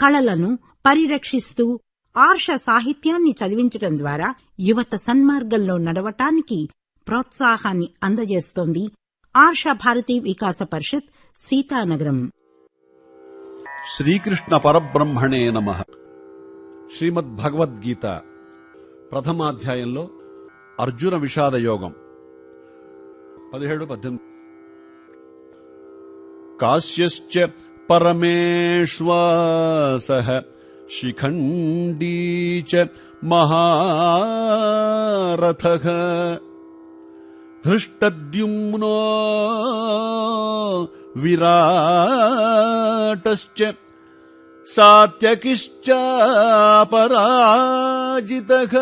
కళలను పరిరక్షిస్తూ ఆర్ష సాహిత్యాన్ని చదివించడం ద్వారా యువత సన్మార్గంలో నడవటానికి ప్రోత్సాహాన్ని అందజేస్తోంది ఆర్ష భారతీ వికాస పరిషత్ సీతానగరం. శ్రీకృష్ణ పరబ్రహ్మణే నమ. శ్రీమద్ భగవద్గీత ప్రథమాధ్యాయంలో అర్జున విషాద యోగం పదిహేడు పద్దెనిమిది. కాశ్యశ్చ परमेश्वासः शिखण्डी च महारथः। हृष्टद्युम्नो विराटश्च सात्यकिश्चापराजितः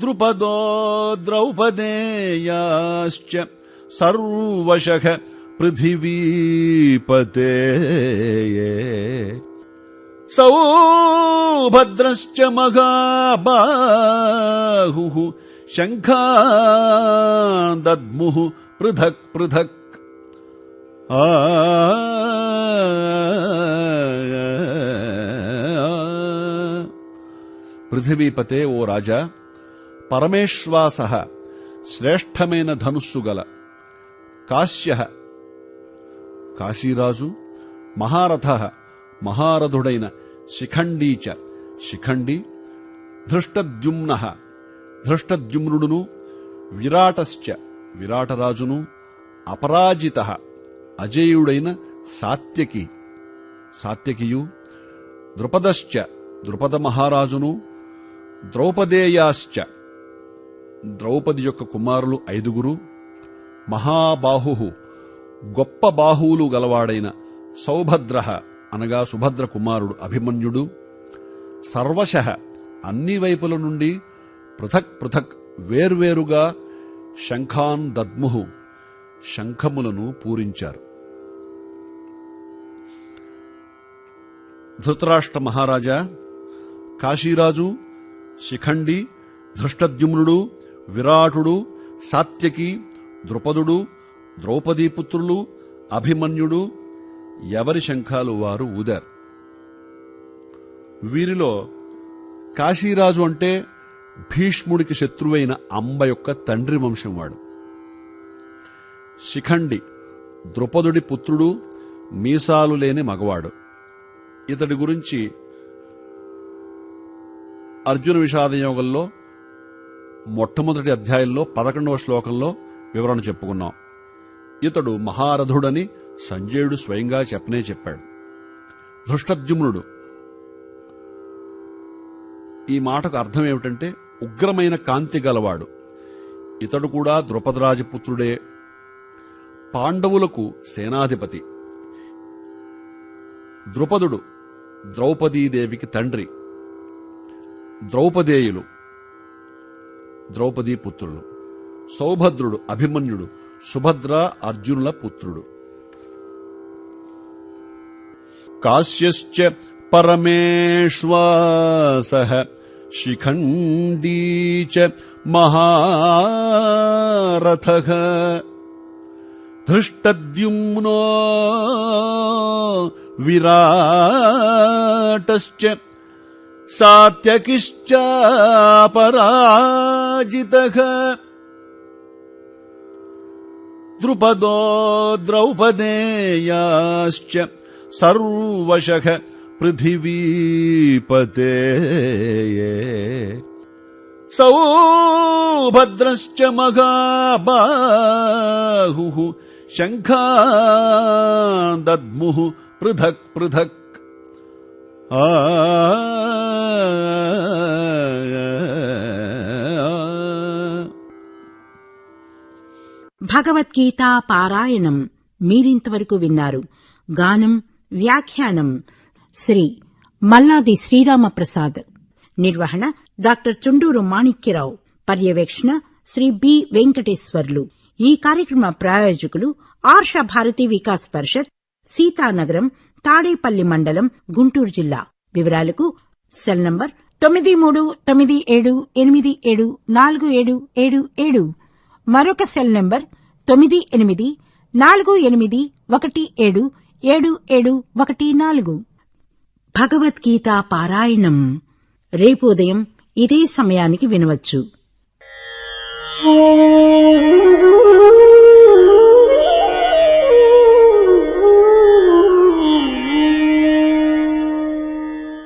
द्रुपदो द्रौपदेयाश्च सर्वशः पृथिवीपते सौभद्रश्च महाबाहुः शङ्खान् दद्मुः पृथक् पृथक् आ పృథివీపతే ఓ రాజా పరమేశ్వాస శ్రేష్టమైన ధనుస్సు గల కాశ్య కాశీరాజు మహారథ మహారథుడైన శిఖండీచ శిఖండి ధృష్టద్యుమ్న ధృష్టద్యుమ్నుడును విరాటశ్చ. విరాటరాజును అపరాజిత అజేయుడైన సాత్యకి. సాత్యకియు ద్రుపదశ్చ. ద్రుపద మహారాజును ద్రౌపదేయాశ్చ. ద్రౌపది యొక్క కుమారులు ఐదుగురు మహాబాహు గొప్ప బాహువులు గలవాడైన సౌభద్ర అనగా సుభద్ర కుమారుడు అభిమన్యుడు సర్వశ అన్ని వైపుల నుండి పృథక్ పృథక్ వేర్వేరుగా శంఖాన్ దద్ముహు శంఖములను పూరించారు. ధృతరాష్ట్ర మహారాజా కాశీరాజు శిఖండి ధృష్టద్యుమ్నుడు విరాటుడు సాత్యకి ద్రుపదుడు ద్రౌపదీపుత్రులు అభిమన్యుడు ఎవరి శంఖాలు వారు ఊదారు. వీరిలో కాశీరాజు అంటే భీష్ముడికి శత్రువైన అంబ యొక్క తండ్రి వంశం వాడు. శిఖండి ద్రుపదుడి పుత్రుడు మీసాలు లేని మగవాడు. ఇతడి గురించి అర్జున విషాదయోగంలో మొట్టమొదటి అధ్యాయంలో పదకొండవ శ్లోకంలో వివరణ చెప్పుకున్నాం. ఇతడు మహారథుడని సంజయుడు స్వయంగా చెప్పనే చెప్పాడు. ధృష్టద్యుమ్నుడు ఈ మాటకు అర్థం ఏమిటంటే ఉగ్రమైన కాంతి గలవాడు. ఇతడు కూడా ద్రుపదరాజపుత్రుడే. పాండవులకు సేనాధిపతి. ద్రుపదుడు ద్రౌపదీదేవికి తండ్రి. ద్రౌపదేయులు ద్రౌపదీ పుత్రులు సౌభద్రుడు అభిమన్యుడు. సుభద్ర అర్జునుల పుత్రుడు కాశ్యశ్చ పరమేశ్వాస శిఖండీ చ మహారథ धृष्टद्युम्नो विराटश्च सात्यकिश्चापराजितः द्रुपदो द्रौपदेयाश्च सर्वशः पृथिवीपते सौभद्रश्च महाबाहुः शङ्खान् दद्मुः पृथक् पृथक्। आ భగవద్గీత పారాయణం మీరింతవరకు విన్నారు. గానం వ్యాఖ్యానం శ్రీ మల్లాది శ్రీరామప్రసాద్. నిర్వహణ డాక్టర్ చుండూరు మాణిక్యరావు. పర్యవేక్షణ శ్రీ బి వెంకటేశ్వర్లు. ఈ కార్యక్రమ ప్రాయోజకులు ఆర్ష భారతి వికాస్ పరిషత్ సీతానగరం తాడేపల్లి మండలం గుంటూరు జిల్లా. వివరాలకు సెల్ నంబర్ తొమ్మిది మూడు తొమ్మిది ఏడు ఎనిమిది ఏడు నాలుగు ఏడు ఏడు ఏడు. మరొక సెల్ నంబర్ తొమ్మిది ఎనిమిది నాలుగు ఎనిమిది ఒకటి ఏడు ఏడు ఏడు ఒకటి నాలుగు భగవద్గీత పారాయణం రేపు ఉదయం ఇదే సమయానికి వినవచ్చు.